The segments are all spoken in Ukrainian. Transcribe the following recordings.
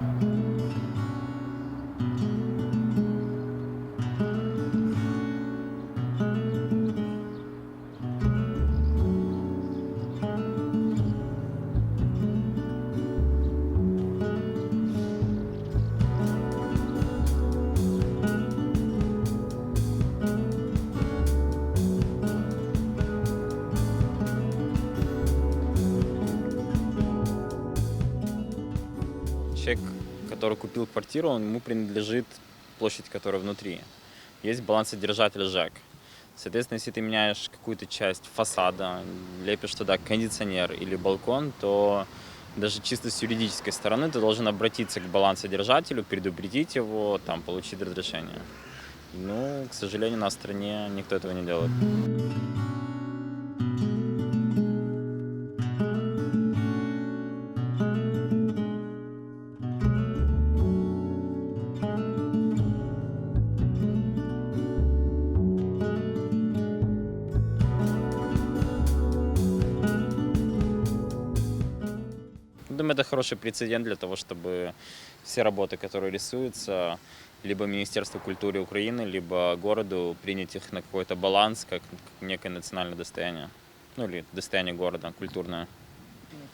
Bye. Человек, который купил квартиру, он- ему принадлежит площадь, которая внутри. Есть балансодержатель ЖЭК. Соответственно, если ты меняешь какую-то часть фасада, лепишь туда кондиционер или балкон, то даже чисто с юридической стороны ты должен обратиться к балансодержателю, предупредить его, там, получить разрешение. Ну, к сожалению, на стране никто этого не делает. Это хороший прецедент для того, чтобы все работы, которые рисуются, либо Министерству культуры Украины, либо городу принять их на какой-то баланс, как некое национальное достояние. Ну или достояние города, культурное.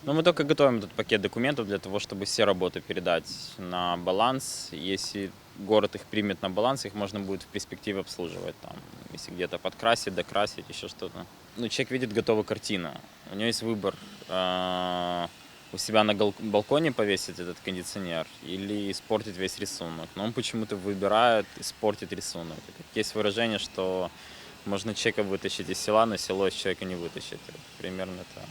Но мы только готовим этот пакет документов для того, чтобы все работы передать на баланс. Если город их примет на баланс, их можно будет в перспективе обслуживать. Там, если где-то подкрасить, докрасить, еще что-то. Ну, человек видит готовую картину. У него есть выбор э, у себя на гал- балконе повесить этот кондиционер или испортить весь рисунок. Но он почему-то выбирает испортить рисунок. Так Есть выражение, что можно человека вытащить из села, но село из человека не вытащить. Вот Примерно это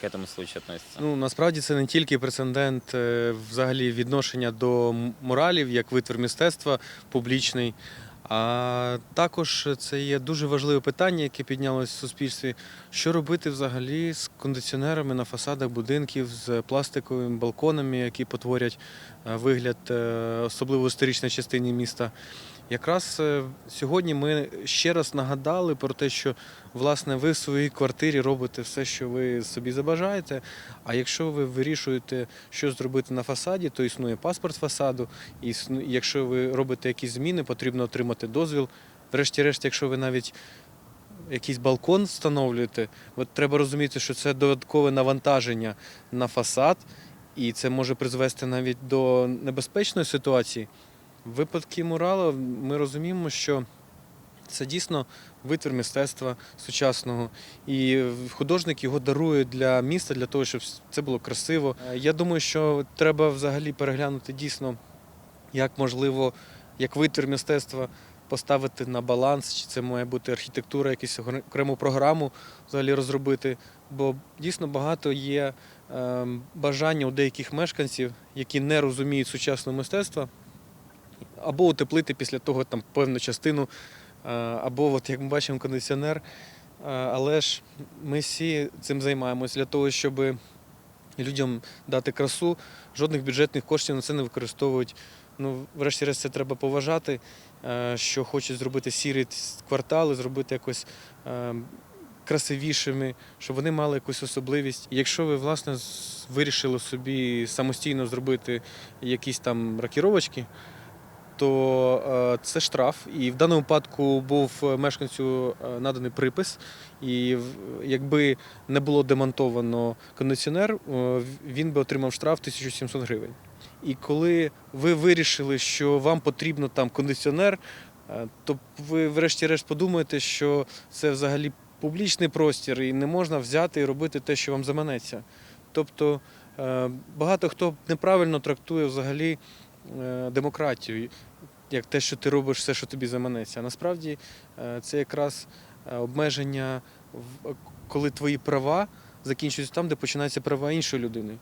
к этому случаю относится. Ну насправді це не тільки прецедент е, взагалі відношення до м- муралів як витвір мистецтва публічний, а також це є дуже важливе питання, яке піднялося в суспільстві. Що робити взагалі з кондиціонерами на фасадах будинків, з пластиковими балконами, які потворять е, вигляд, е, особливо в історичній частині міста. Якраз е, сьогодні ми ще раз нагадали про те, що власне ви в своїй квартирі робите все, що ви собі забажаєте. А якщо ви вирішуєте, що зробити на фасаді, то існує паспорт фасаду. І якщо ви робите якісь зміни, потрібно отримати дозвіл. Врешті-решт, якщо ви навіть якийсь балкон встановлюєте, от треба розуміти, що це додаткове навантаження на фасад, і це може призвести навіть до небезпечної ситуації. В випадку мурала ми розуміємо, що це дійсно витвір мистецтва сучасного, і художник його дарує для міста, для того, щоб це було красиво. Е, Я думаю, що треба взагалі переглянути дійсно, як можливо, як витвір мистецтва поставити на баланс, чи це має бути архітектура, якусь окрему програму взагалі розробити. Бо дійсно багато є е, бажання у деяких мешканців, які не розуміють сучасного мистецтва, або утеплити після того там певну частину, е, або, от як ми бачимо, кондиціонер. Е, Але ж ми всі цим займаємося для того, щоб людям дати красу. Жодних бюджетних коштів на це не використовують. Ну, врешті-решт, це треба поважати, е, що хочуть зробити сірі квартали, зробити якось красивішими, щоб вони мали якусь особливість. Якщо ви власне вирішили собі самостійно зробити якісь там рокіровочки, то е, це штраф. І в даному випадку був мешканцю е, наданий припис. І якби не було демонтовано кондиціонер, е, він би отримав штраф 1700 гривень. І коли ви вирішили, що вам потрібно там кондиціонер, е, то ви врешті-решт подумаєте, що це взагалі публічний простір, і не можна взяти і робити те, що вам заманеться. Тобто е, багато хто неправильно трактує взагалі е, демократію, як те, що ти робиш все, що тобі заманеться. А насправді е, це якраз е, обмеження, в- коли твої права закінчуються там, де починаються права іншої людини.